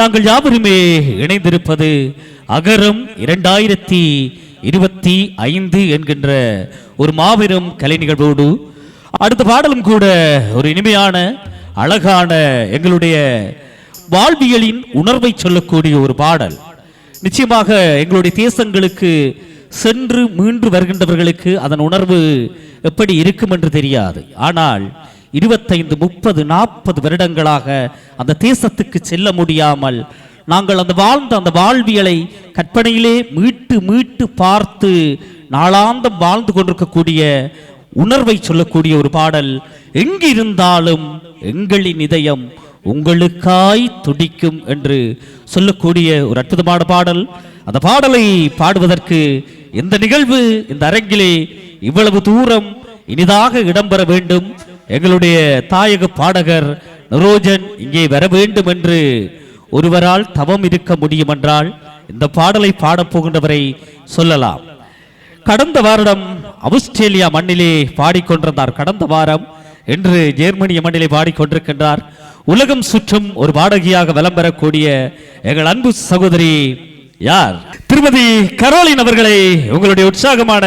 நாங்கள் யாவருமே இணைந்திருப்பது அகரம் இரண்டாயிரத்தி இருபத்தி ஐந்து என்கின்ற ஒரு மாபெரும் கலை நிகழ்வோடு அடுத்த பாடலும் கூட ஒரு இனிமையான அழகான எங்களுடைய வாழ்வியலின் உணர்வை சொல்லக்கூடிய ஒரு பாடல். நிச்சயமாக எங்களுடைய தேசங்களுக்கு சென்று மீண்டு வருகின்றவர்களுக்கு அதன் உணர்வு எப்படி இருக்கும் என்று தெரியாது. ஆனால் இருபத்தைந்து முப்பது நாற்பது வருடங்களாக அந்த தேசத்துக்கு செல்ல முடியாமல் நாங்கள் அந்த வாழ்ந்த அந்த வாழ்வியலை கற்பனையிலே மீட்டு மீட்டு பார்த்து நாளாந்தம் வாழ்ந்து கொண்டிருக்கக்கூடிய உணர்வை சொல்லக்கூடிய ஒரு பாடல் எங்கிருந்தாலும் எங்களின் இதயம் உங்களுக்காய் துடிக்கும் என்று சொல்லக்கூடிய ஒரு அற்புதமான பாடல். அந்த பாடலை பாடுவதற்கு இந்த நிகழ்வு இந்த அரங்கிலே இவ்வளவு தூரம் இனிதாக இடம்பெற வேண்டும். எங்களுடைய தாயக பாடகர் நரோஜன் இங்கே வர வேண்டும் என்று ஒருவரால் தவம் இருக்க முடியும் என்றால் இந்த பாடலை பாடப்போகின்றவரை சொல்லலாம். கடந்த வாரம் ஆஸ்திரேலியா மண்ணிலே பாடிக்கொண்டிருந்தார். கடந்த வாரம் என்று ஜெர்மனிய மண்ணிலே பாடிக்கொண்டிருக்கின்றார். உலகம் சுற்றும் ஒரு பாடகியாக வலம் பெறக்கூடிய எங்கள் அன்பு சகோதரி யார்? திருமதி கரோலின் அவர்களை உங்களுடைய உற்சாகமான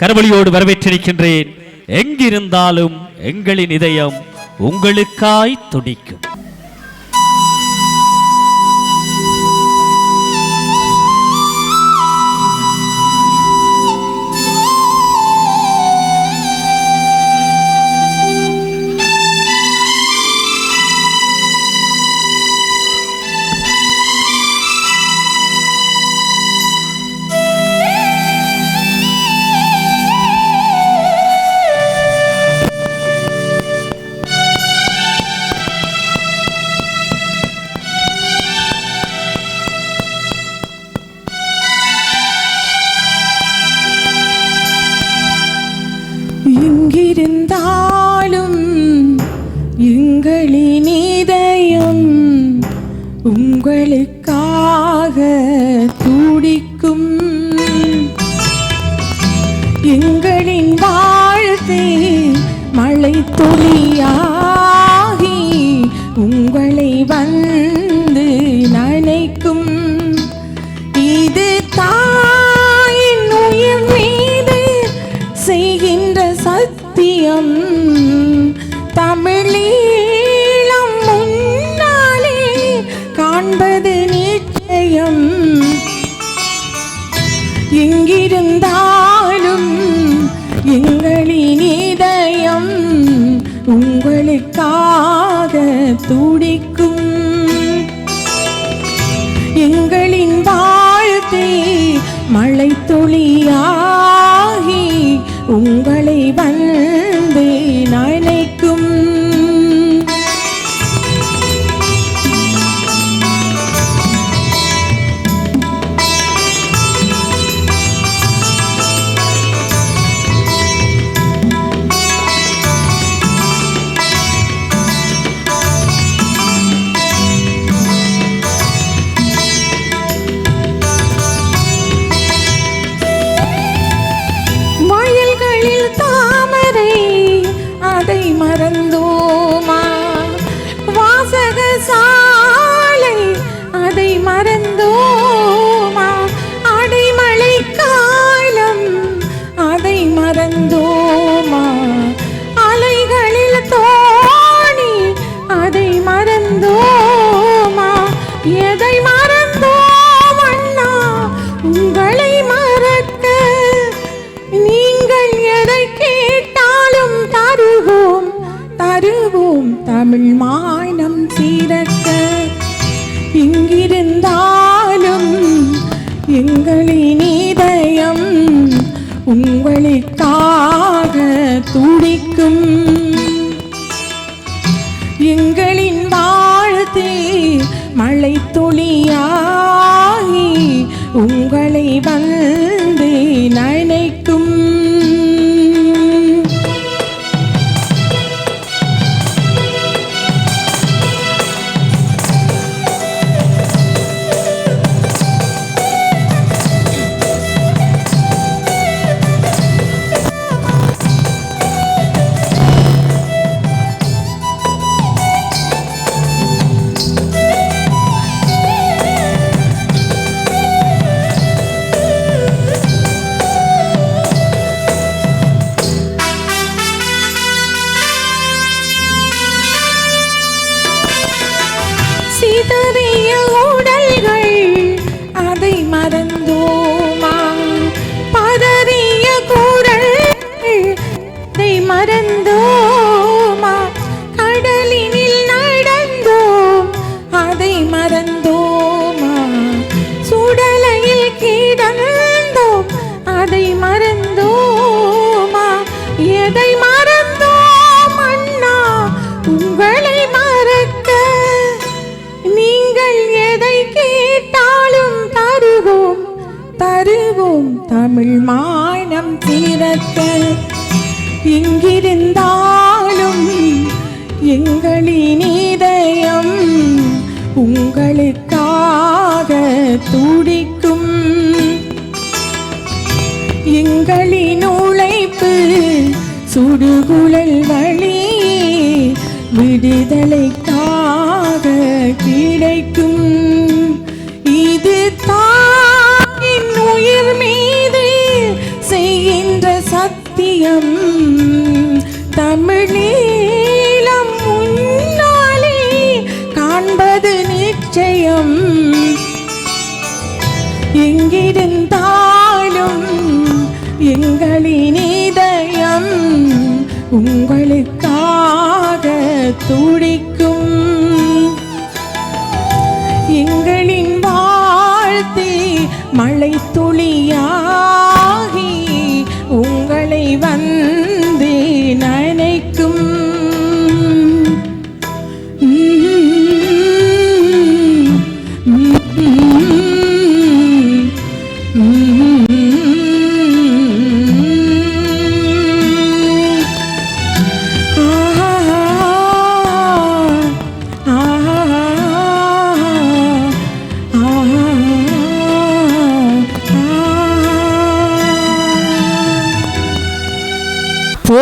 கரவழியோடு வரவேற்றிருக்கின்றேன். எங்கிருந்தாலும் எங்களின் இதயம் உங்களுக்காய் துடிக்கும். உங்களுக்காக துடிக்கும் எங்களின் வாழ்த்தை மழை துளியாகி உங்களை வந்து நினைக்கும். இது தாயின் உயிர் மீது செய்கின்ற சத்தியம். உங்களை வந்து தமிழ் மானம் சிறக்க இங்கிருந்தாலும் எங்களின் இதயம் உங்களுக்காக துடிக்கும். எங்களின் வாழ்த்தே மழை துளியாகி உங்களை வந்து 다른 எங்களின் இதயம் உங்களுக்காக துடிக்கும். எங்களின் உழைப்பு சுடுகுழல் வழி விடுதலைக்காக கிடைக்கும். நிச்சயம். எங்கிருந்தாலும் எங்களின் இதயம் உங்களுக்காக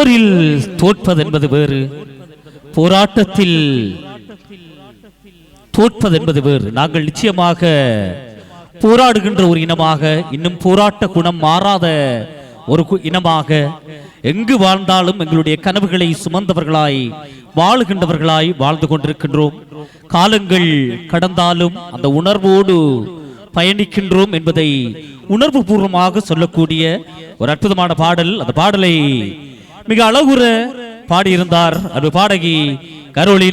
போரில் தோற்பதென்பது வேறு போராட்டத்தில் தோற்பதென்பது வேறு. நாங்கள் நிச்சயமாக போராடுகின்ற ஒரு இனமாக இன்னும் போராட்ட குணம் மாறாத ஒரு கு- இனமாக எங்கு வாழ்ந்தாலும் எங்களுடைய கனவுகளை சுமந்தவர்களாய் வாழுகின்றவர்களாய் வாழ்ந்து கொண்டிருக்கின்றோம். காலங்கள் கடந்தாலும் அந்த உணர்வோடு பயணிக்கின்றோம் என்பதை உணர்வு பூர்வமாக சொல்லக்கூடிய ஒரு அற்புதமான பாடல். அந்த பாடலை மிக அழகுற பாடியிருந்தார். அது பாடகி கரோலின்